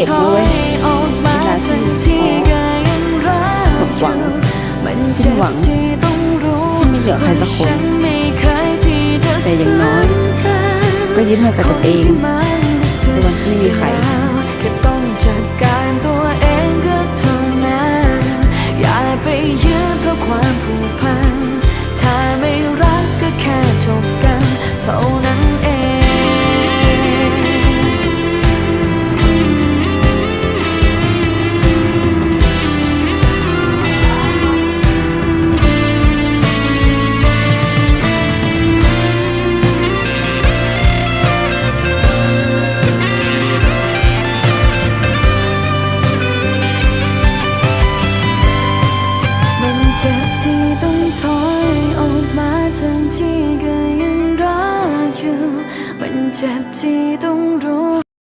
ด็กด้วยนะคะที่งหวังซึ่หวังที่มีเหลือใครสักคน แต่อย่างน้อย ก็ยิ้มให้กับตัวเองในวันที่ไม่มีใครความผู เจ็บที่ต้องถอยออกมาทั้งที่ก็ยังรักอยู่ มันเจ็บที่ต้องรู้